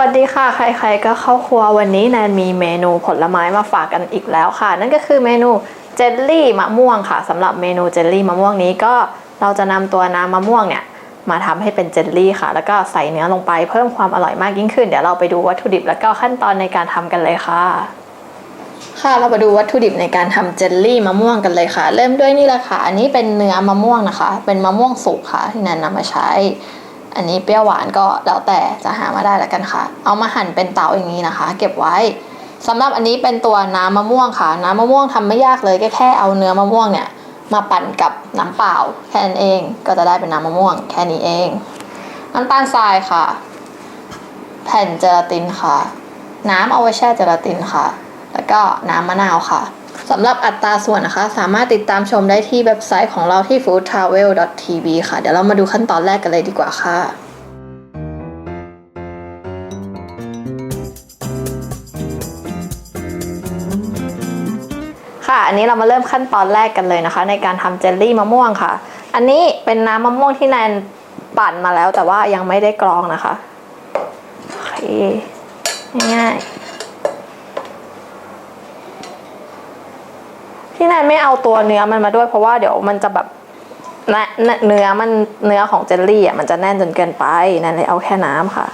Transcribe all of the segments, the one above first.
วัสดีค่ะ ใครๆก็เข้าครัววันนี้แนนมีเมนูผลไม้มาฝากกันอีกแล้วค่ะ นั่นก็คือเมนูเจลลี่มะม่วงค่ะสำหรับเมนูเจลลี่มะม่วงนี้ก็เราจะนำตัวน้ำมะม่วงเนี่ยมาทำให้เป็นเจลลี่ค่ะ แล้วก็ใส่เนื้อลงไปเพิ่มความอร่อยมากยิ่งขึ้น เดี๋ยวเราไปดูวัตถุดิบแล้วก็ขั้นตอนในการทำกันเลยค่ะ ค่ะเรามาดูวัตถุดิบในการทำเจลลี่มะม่วงกันเลยค่ะ เริ่มด้วยนี่แหละค่ะ อันนี้เป็นเนื้อมะม่วงนะคะ เป็นมะม่วงสุกค่ะที่แนนนำมาใช้ อันนี้เปรี้ยวหวานก็แล้วแต่จะหามาได้แล้วกันค่ะ เอามาหั่นเป็นเตาอย่างนี้นะคะ เก็บไว้สำหรับอันนี้เป็นตัวน้ำมะม่วงค่ะ น้ำมะม่วงทำไม่ยากเลยก็แค่เอาเนื้อมะม่วงเนี่ยมาปั่นกับน้ำเปล่าแค่นั้นเองก็จะได้เป็นน้ำมะม่วงแค่นี้เองน้ำตาลทรายค่ะ แผ่นเจลาตินค่ะ น้ำเอาไว้แช่เจลาตินค่ะ แล้วก็น้ำมะนาวค่ะ สำหรับอัตราส่วนนะคะ สามารถติดตามชมได้ที่เว็บไซต์ของเราที่ foodtravel.tv ค่ะ เดี๋ยวเรามาดูขั้นตอนแรกกันเลยดีกว่าค่ะค่ะ อันนี้เรามาเริ่มขั้นตอนแรกกันเลยนะคะ ในการทำเจลลี่มะม่วงค่ะ อันนี้เป็นน้ำมะม่วงที่แนนปั่นมาแล้วแต่ว่ายังไม่ได้กรองนะคะ โอเค ง่ายๆ ที่แนนไม่เอาตัวเนื้อมันมาด้วยเพราะว่าเดี๋ยวมันจะแบบเนเนื้อมันเนื้อของเจลลี่อะมันจะแน่นจนเกินไปแนนเลยเอาแค่น้ำค่ะ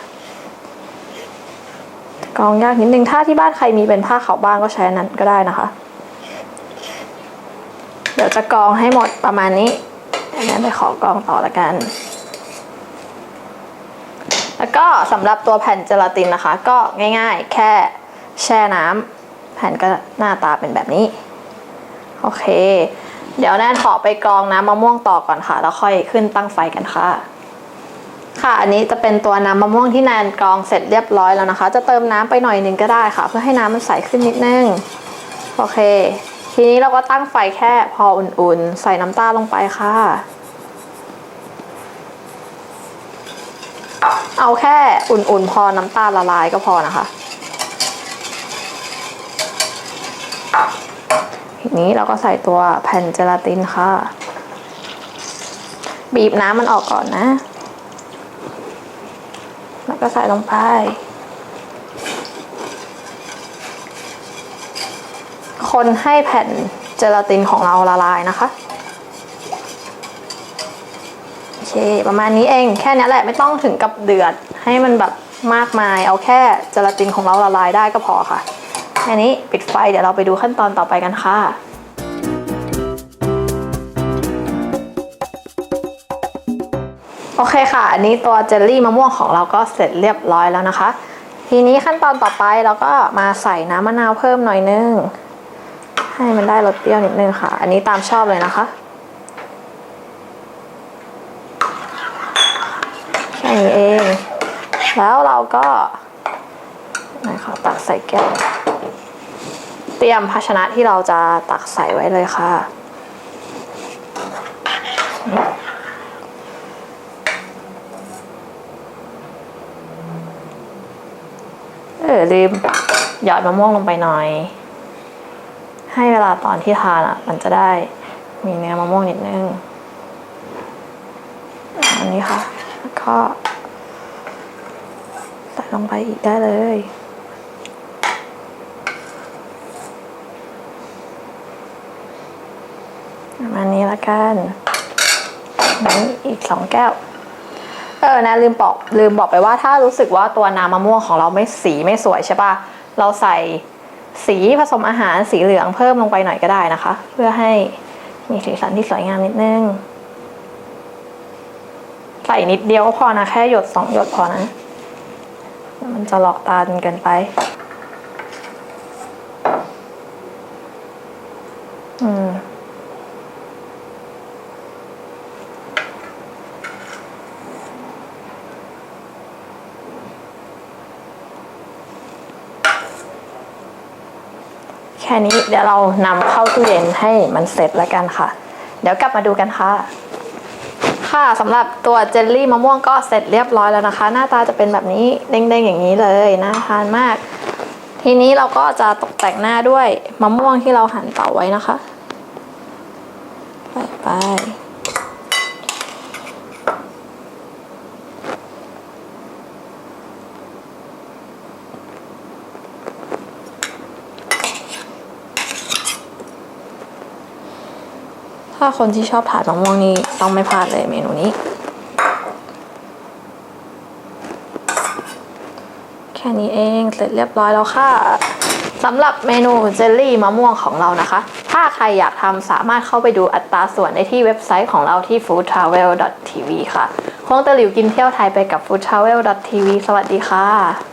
กรองยากนิดนึงถ้าที่บ้านใครมีเป็นผ้าขาวบ้างก็ใช้นั้นก็ได้นะคะ เดี๋ยวจะกรองให้หมดประมาณนี้งั้นไปขอกองต่อละกัน แล้วก็สำหรับตัวแผ่นเจลาตินนะคะ ก็ง่ายๆ แค่แช่น้ำแผ่นก็หน้าตาเป็นแบบนี้ โอเค เดี๋ยวแนนขอไปกรองน้ำมะม่วงต่อก่อนค่ะ แล้วค่อยขึ้นตั้งไฟกันค่ะ ค่ะอันนี้จะเป็นตัวน้ำมะม่วงที่แนนกรองเสร็จเรียบร้อยแล้วนะคะ จะเติมน้ำไปหน่อยหนึงก็ได้ค่ะ เพื่อให้น้ำมันใสขึ้นนิดนึงโอเค ทีนี้เราก็ตั้งไฟแค่พออุ่นๆ ใส่น้ำตาลลงไปค่ะ เอาแค่อุ่นๆ พอน้ำตาลละลายก็พอนะคะ ทีนี้เราก็ใส่ตัวแผ่นเจลาตินค่ะ บีบน้ำมันออกก่อนนะ แล้วก็ใส่ลงไป คนให้แผ่นเจลาตินของเราละลายนะคะโอเค ประมาณนี้เองแค่นี้แหละไม่ต้องถึงกับเดือด ให้มันแบบมากมาย เอาแค่เจลาตินของเราละลายได้ก็พอค่ะ แค่นี้ปิดไฟเดี๋ยวเราไปดูขั้นตอนต่อไปกันค่ะโอเคค่ะ อันนี้ตัวเจลลี่มะม่วงของเราก็เสร็จเรียบร้อยแล้วนะคะ ทีนี้ขั้นตอนต่อไปเราก็มาใส่น้ำมะนาวเพิ่มหน่อยนึง ให้มันได้รสเปรี้ยวนิดนึงค่ะ อันนี้ตามชอบเลยนะคะ แค่นี้เอง แล้วเราก็ไหนขอตักใส่แก้ว ตรียมภาชนะที่เราจะตักใส่ไว้เลยค่ะ เออลืมหยอดมะม่วงลงไปหน่อย ให้เวลาตอนที่ทานอะ มันจะได้มีเนื้อมะม่วงนิดนึง อันนี้ค่ะ แล้วก็ใส่ลงไปอีกได้เลย ประ นี้ละกันนี้อีกสองแก้ว เออนะลืมบอกลืมบอกไปว่าถ้ารู้สึกว่าตัวน้ำมะม่วงของเราไม่สีไม่สวยใช่ปะเราใส่สีผสมอาหารสีเหลืองเพิ่มลงไปหน่อยก็ได้นะคะ เพื่อให้มีสีสันที่สวยงามนิดนึง ใส่นิดเดียวก็พอนะ แค่หยดสองหยดพอนะ มันจะหลอกตาจนเกินไป ค่นี้เดี๋ยวเรานำเข้าตู้เย็นให้มันเสร็จแล้วกันค่ะ เดี๋ยวกลับมาดูกันค่ะ ค่ะสำหรับตัวเจลลี่มะม่วงก็เสร็จเรียบร้อยแล้วนะคะ หน้าตาจะเป็นแบบนี้เด้งๆอย่างนี้เลยน่าทานมาก ทีนี้เราก็จะตกแต่งหน้าด้วยมะม่วงที่เราหั่นเตาไว้นะคะ ไปไป ถ้าคนที่ชอบทานมะม่วงนี่ต้องไม่พลาดเลยเมนูนี้ แค่นี้เองเสร็จเรียบร้อยแล้วค่ะสำหรับเมนูเจลลี่มะม่วงของเรานะคะ ถ้าใครอยากทำสามารถเข้าไปดูอัตราส่วนได้ที่เว็บไซต์ของเราที่ foodtravel.tv ค่ะ คงตะหลิวกินเที่ยวไทยไปกับ foodtravel.tv สวัสดีค่ะ